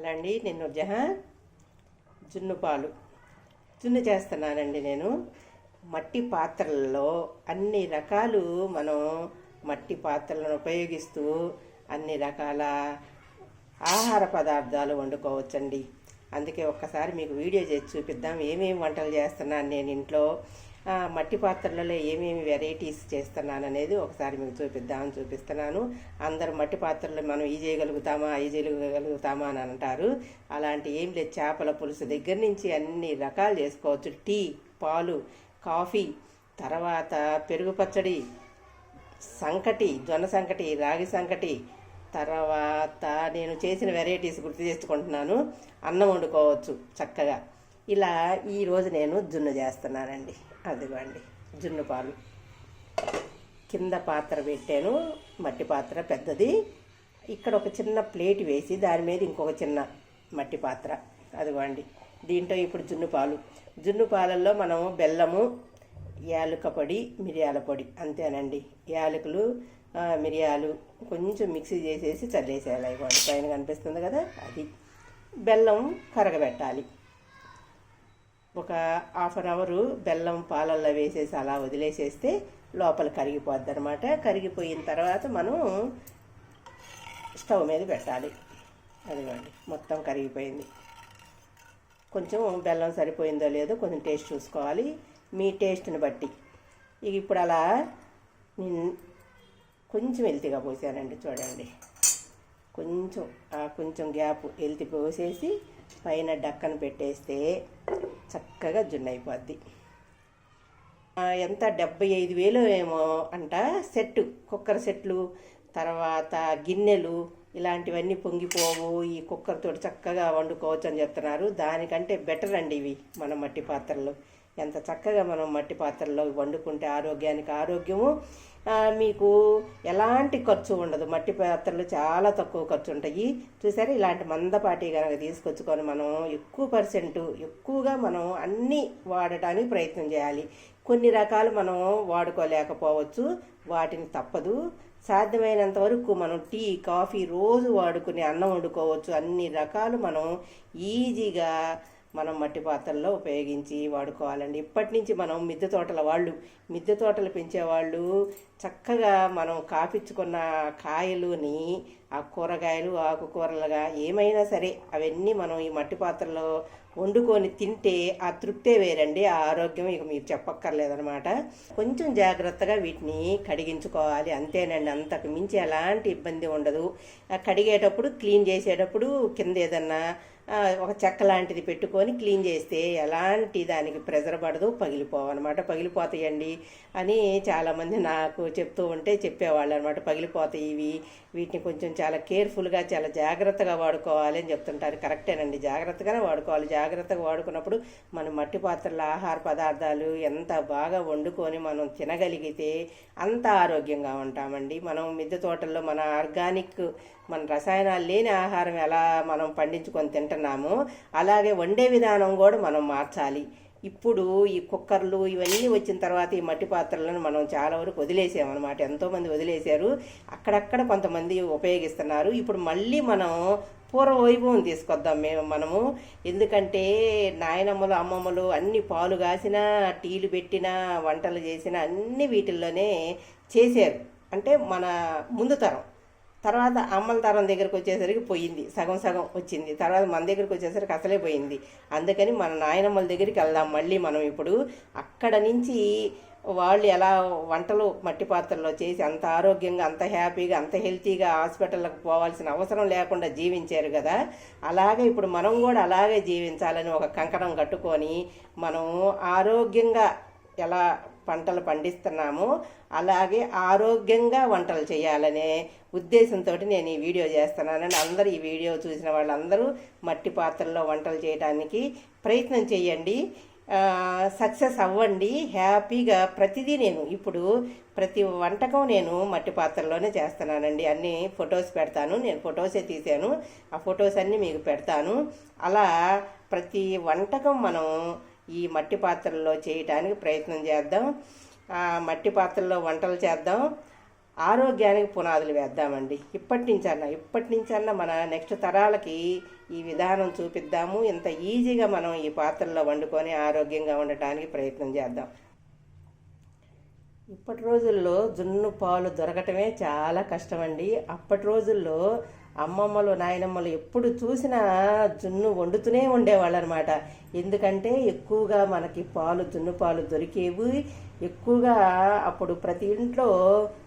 Hello అండి నేను జహా జున్ను పాలు. జున్ను చేస్తున్నానండి నేను. మట్టి పాత్రలలో అన్ని రకాలు మనం మట్టి పాత్రలను ఉపయోగిస్తూ అన్ని రకాల ఆహార పదార్థాలు వండుకోవచ్చండి. అందుకే ఒక్కసారి మీకు వీడియో చేసి చూపిద్దాం. ఏమేమి వంటలు చేస్తున్నాను నేను ఇంట్లో? మట్టి పాత్రలలో ఏమేమి వెరైటీస్ చేస్తున్నాను అనేది ఒకసారి మీకు చూపిద్దామని చూపిస్తున్నాను. అందరు మట్టి పాత్రలు మనం ఈ చేయగలుగుతామా ఈ చేయగలుగుతామా అని అంటారు. అలాంటి ఏం లేదు. చేపల పులుసు దగ్గర నుంచి అన్ని రకాలు చేసుకోవచ్చు. టీ పాలు కాఫీ తర్వాత పెరుగు పచ్చడి సంకటి జొన్న సంకటి రాగి సంకటి తర్వాత నేను చేసిన వెరైటీస్ గుర్తు చేసుకుంటున్నాను అన్నం వండుకోవచ్చు చక్కగా. ఇలా ఈరోజు నేను జున్ను చేస్తున్నానండి. అదిగోండి జున్ను పాలు. కింద పాత్ర పెట్టాను మట్టి పాత్ర పెద్దది. ఇక్కడ ఒక చిన్న ప్లేట్ వేసి దాని మీద ఇంకొక చిన్న మట్టి పాత్ర. అదిగోండి దీంట్లో ఇప్పుడు జున్ను పాలు. జున్ను పాలల్లో మనము బెల్లము యాలుక పొడి మిరియాల పొడి అంతేనండి. యాలకులు మిరియాలు కొంచెం మిక్సీ చేసేసి చల్లేసేయాలి. ఇవ్వండి పైన కనిపిస్తుంది కదా అది. బెల్లం కరగబెట్టాలి. ఒక హాఫ్ అన్ అవరు బెల్లం పాలల్లో వేసేసి అలా వదిలేసేస్తే లోపల కరిగిపోద్ది అనమాట కరిగిపోయిన తర్వాత మనం స్టవ్ మీద పెట్టాలి. అదిగోండి మొత్తం కరిగిపోయింది. కొంచెం బెల్లం సరిపోయిందో లేదో కొంచెం టేస్ట్ చూసుకోవాలి. మీ టేస్ట్ని బట్టి. ఇక ఇప్పుడు అలా కొంచెం ఎల్తిగా పోసానండి చూడండి. కొంచెం కొంచెం గ్యాప్ ఎల్తి పోసేసి పైన డక్కన పెట్టేస్తే చక్కగా జున్ను అయిపోద్ది ఎంత? డెబ్బై ఐదు వేలు ఏమో అంట సెట్ కుక్కర్ సెట్లు తర్వాత గిన్నెలు ఇలాంటివన్నీ పొంగిపోవు ఈ కుక్కర్తో చక్కగా వండుకోవచ్చు అని చెప్తున్నారు. దానికంటే బెటర్ అండి ఇవి మన మట్టి పాత్రలు. ఎంత చక్కగా మనం మట్టి పాత్రలో వండుకుంటే ఆరోగ్యానికి ఆరోగ్యము. మీకు ఎలాంటి ఖర్చు ఉండదు. మట్టి పాత్రలు చాలా తక్కువ ఖర్చు ఉంటాయి. చూసారా? ఇలాంటి మందపాటి కనుక తీసుకొచ్చుకొని మనం ఎక్కువ పర్సెంట్ ఎక్కువగా మనం అన్నీ వాడటానికి ప్రయత్నం చేయాలి. కొన్ని రకాలు మనం వాడుకోలేకపోవచ్చు. వాటిని తప్పదు. సాధ్యమైనంత వరకు మనం టీ కాఫీ రోజు వాడుకుని అన్నం వండుకోవచ్చు. అన్ని రకాలు మనం ఈజీగా మనం మట్టి పాత్రల్లో ఉపయోగించి వాడుకోవాలండి. ఇప్పటి నుంచి మనం మిద్దె తోటల వాళ్ళు మిద్దె తోటలు పెంచేవాళ్ళు చక్కగా మనం కాపించుకున్న కాయలుని ఆ కూరగాయలు ఆకుకూరలుగా ఏమైనా సరే అవన్నీ మనం ఈ మట్టి పాత్రలో వండుకొని తింటే ఆ తృప్తే వేరండి ఆ ఆరోగ్యం ఇక మీరు చెప్పక్కర్లేదనమాట కొంచెం జాగ్రత్తగా వీటిని కడిగించుకోవాలి అంతేనండి. అంతకు మించి ఎలాంటి ఇబ్బంది ఉండదు. కడిగేటప్పుడు క్లీన్ చేసేటప్పుడు కింద ఏదన్నా ఒక చెక్క లాంటిది పెట్టుకొని క్లీన్ చేస్తే ఎలాంటి దానికి ప్రెజర్ పడదు పగిలిపోవన్నమాట. పగిలిపోతాయండి అని చాలామంది నాకు చెప్తూ ఉంటే చెప్పేవాళ్ళు అనమాట పగిలిపోతాయి ఇవి. వీటిని కొంచెం చాలా కేర్ఫుల్గా చాలా జాగ్రత్తగా వాడుకోవాలి అని చెప్తుంటారు. కరెక్టేనండి. జాగ్రత్తగానే వాడుకోవాలి. జాగ్రత్తగా వాడుకున్నప్పుడు మన మట్టి పాత్రల ఆహార పదార్థాలు ఎంత బాగా వండుకొని మనం తినగలిగితే అంత ఆరోగ్యంగా ఉంటామండి. మనం మిద్దె తోటల్లో మన ఆర్గానిక్ మన రసాయనాలు లేని ఆహారం ఎలా మనం పండించుకొని తింటున్నామో అలాగే వండే విధానం కూడా మనం మార్చాలి. ఇప్పుడు ఈ కుక్కర్లు ఇవన్నీ వచ్చిన తర్వాత ఈ మట్టి పాత్రలను మనం చాలా వరకు వదిలేసామన్నమాట. ఎంతోమంది వదిలేశారు. అక్కడక్కడ కొంతమంది ఉపయోగిస్తున్నారు. ఇప్పుడు మళ్ళీ మనం పూర్వ వైభవం తీసుకొద్దాం మేము మనము. ఎందుకంటే నాయనమ్మలు అమ్మమ్మలు అన్ని పాలు కాసినా టీలు పెట్టినా వంటలు చేసినా అన్ని వీటిల్లోనే చేశారు. అంటే మన ముందు తరం. తర్వాత అమ్మల తరం దగ్గరకు వచ్చేసరికి పోయింది. సగం సగం వచ్చింది. తర్వాత మన దగ్గరికి వచ్చేసరికి అసలే పోయింది. అందుకని మన నాయనమ్మల దగ్గరికి వెళ్దాం మళ్ళీ మనం ఇప్పుడు. అక్కడ నుంచి వాళ్ళు ఎలా వంటలు మట్టి పాత్రలో చేసి అంత ఆరోగ్యంగా అంత హ్యాపీగా అంత హెల్తీగా హాస్పిటల్కి పోవాల్సిన అవసరం లేకుండా జీవించారు కదా. అలాగే ఇప్పుడు మనం కూడా అలాగే జీవించాలని ఒక కంకణం కట్టుకొని మనం ఆరోగ్యంగా ఎలా పంటలు పండిస్తున్నామో అలాగే ఆరోగ్యంగా వంటలు చేయాలనే ఉద్దేశంతో నేను ఈ వీడియో చేస్తున్నానని అందరూ ఈ వీడియో చూసిన వాళ్ళందరూ మట్టి పాత్రల్లో వంటలు చేయడానికి ప్రయత్నం చేయండి. సక్సెస్ అవ్వండి హ్యాపీగా ప్రతిదీ నేను ఇప్పుడు ప్రతి వంటకం నేను మట్టి పాత్రలోనే చేస్తున్నానండి. అన్ని ఫొటోస్ పెడతాను నేను ఫొటోసే తీసాను ఆ ఫొటోస్ అన్నీ మీకు పెడతాను. అలా ప్రతి వంటకం మనం ఈ మట్టి పాత్రల్లో చేయటానికి ప్రయత్నం చేద్దాం. మట్టి పాత్రల్లో వంటలు చేద్దాం. ఆరోగ్యానికి పునాదులు వేద్దామండి. ఇప్పటి నుంచన్నా ఇప్పటి నుంచన్నా మన నెక్స్ట్ తరాలకి ఈ విధానం చూపిద్దాము. ఇంత ఈజీగా మనం ఈ పాత్రలో వండుకొని ఆరోగ్యంగా ఉండటానికి ప్రయత్నం చేద్దాం. ఇప్పటి రోజుల్లో జున్ను పాలు దొరకటమే చాలా కష్టమండి. అప్పటి రోజుల్లో అమ్మమ్మలు నాయనమ్మలు ఎప్పుడు చూసినా జున్ను వండుతూనే ఉండేవాళ్ళు అనమాట ఎందుకంటే ఎక్కువగా మనకి పాలు జున్ను పాలు దొరికేవి. ఎక్కువగా అప్పుడు ప్రతి ఇంట్లో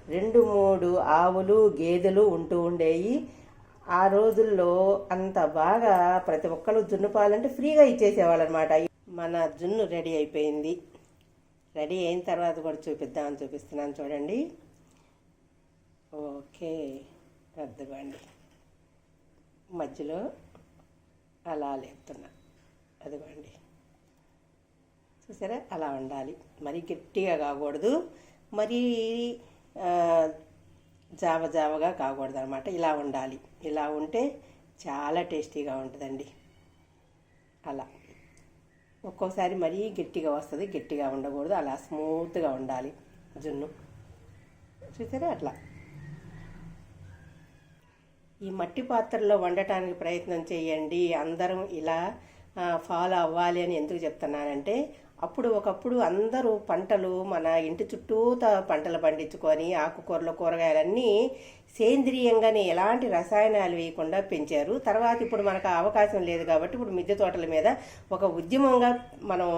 రెండు మూడు ఆవులు గేదెలు ఉంటూ ఉండేవి ఆ రోజుల్లో అంత బాగా ప్రతి ఒక్కరు జున్ను పాలంటే ఫ్రీగా ఇచ్చేసేవాళ్ళు అనమాట మన జున్ను రెడీ అయిపోయింది. రెడీ అయిన తర్వాత కూడా చూపిద్దామని చూపిస్తున్నాను చూడండి. ఓకే అదిగోండి మధ్యలో అలా లేపుతున్నా. అదిగోండి. చూసారా? అలా ఉండాలి. మరీ గట్టిగా కాకూడదు. మరీ జావ జావగా కాకూడదు అనమాట ఇలా ఉండాలి. ఇలా ఉంటే చాలా టేస్టీగా ఉంటుందండి. అలా. ఒక్కోసారి మరీ గట్టిగా వస్తుంది. గట్టిగా ఉండకూడదు. అలా స్మూత్గా ఉండాలి. జున్ను. చూసారా? అట్లా. ఈ మట్టి పాత్రలో వండటానికి ప్రయత్నం చేయండి. అందరం ఇలా ఫాలో అవ్వాలి అని ఎందుకు చెప్తున్నానంటే అప్పుడు ఒకప్పుడు అందరూ పంటలు మన ఇంటి చుట్టూతా పంటలు పండించుకొని ఆకుకూరలు కూరగాయలన్నీ సేంద్రియంగానే ఎలాంటి రసాయనాలు వేయకుండా పెంచారు. తర్వాత ఇప్పుడు మనకు అవకాశం లేదు కాబట్టి ఇప్పుడు మిద్దె తోటల మీద ఒక ఉద్యమంగా మనం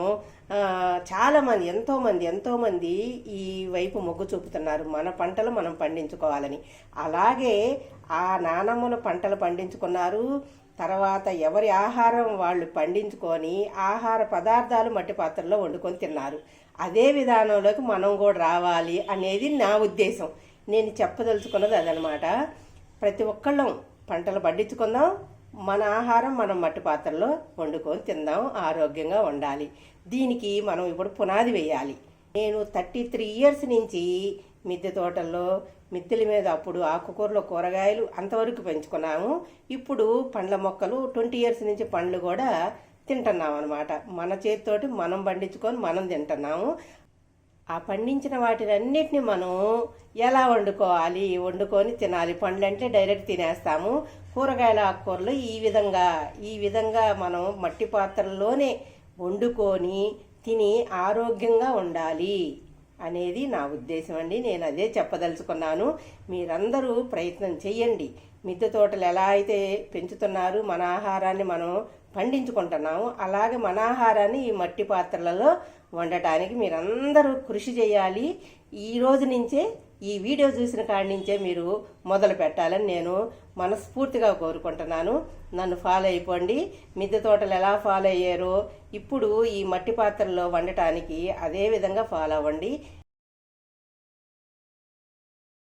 చాలామంది ఎంతోమంది ఎంతోమంది ఈ వైపు మొగ్గు చూపుతున్నారు. మన పంటలు మనం పండించుకోవాలని. అలాగే ఆ నానమ్మలు పంటలు పండించుకున్నారు. తర్వాత ఎవరి ఆహారం వాళ్ళు పండించుకొని ఆహార పదార్థాలు మట్టి పాత్రలో వండుకొని తిన్నారు. అదే విధానంలోకి మనం కూడా రావాలి అనేది నా ఉద్దేశం. నేను చెప్పదలుచుకున్నది అదనమాట. ప్రతి ఒక్కళ్ళం పంటలు పండించుకుందాం మన ఆహారం మనం మట్టి పాత్రలో వండుకొని తిందాం ఆరోగ్యంగా ఉండాలి. దీనికి మనం ఇప్పుడు పునాది వేయాలి. నేను థర్టీ త్రీ ఇయర్స్ నుంచి మిద్దె తోటల్లో మిద్దెల మీద అప్పుడు ఆకుకూరలు కూరగాయలు అంతవరకు పెంచుకున్నాము. ఇప్పుడు పండ్ల మొక్కలు ట్వంటీ ఇయర్స్ నుంచి పండ్లు కూడా తింటున్నాం అనమాట మన చేతితోటి మనం పండించుకొని మనం తింటున్నాము. ఆ పండించిన వాటినన్నిటిని మనం ఎలా వండుకోవాలి? వండుకొని తినాలి. పండ్లు అంటే డైరెక్ట్ తినేస్తాము. కూరగాయల ఆకుకూరలు ఈ విధంగా ఈ విధంగా మనం మట్టి పాత్రల్లోనే వండుకొని తిని ఆరోగ్యంగా ఉండాలి. అనేది నా ఉద్దేశం అండి. నేను అదే చెప్పదలుచుకున్నాను. మీరందరూ ప్రయత్నం చేయండి మిద్దె తోటలు ఎలా అయితే పెంచుతున్నారు మన ఆహారాన్ని మనం పండించుకుంటున్నాము అలాగే మన ఆహారాన్ని ఈ మట్టి పాత్రలలో వండటానికి మీరందరూ కృషి చేయాలి. ఈ రోజు నుంచే ఈ వీడియో చూసిన కాడి నుంచే మీరు మొదలు పెట్టాలని నేను మనస్ఫూర్తిగా కోరుకుంటున్నాను. నన్ను ఫాలో అయిపోండి. మిద్దె తోటలు ఎలా ఫాలో అయ్యారో ఇప్పుడు ఈ మట్టి పాత్రలో వండటానికి అదే విధంగా ఫాలో అవ్వండి.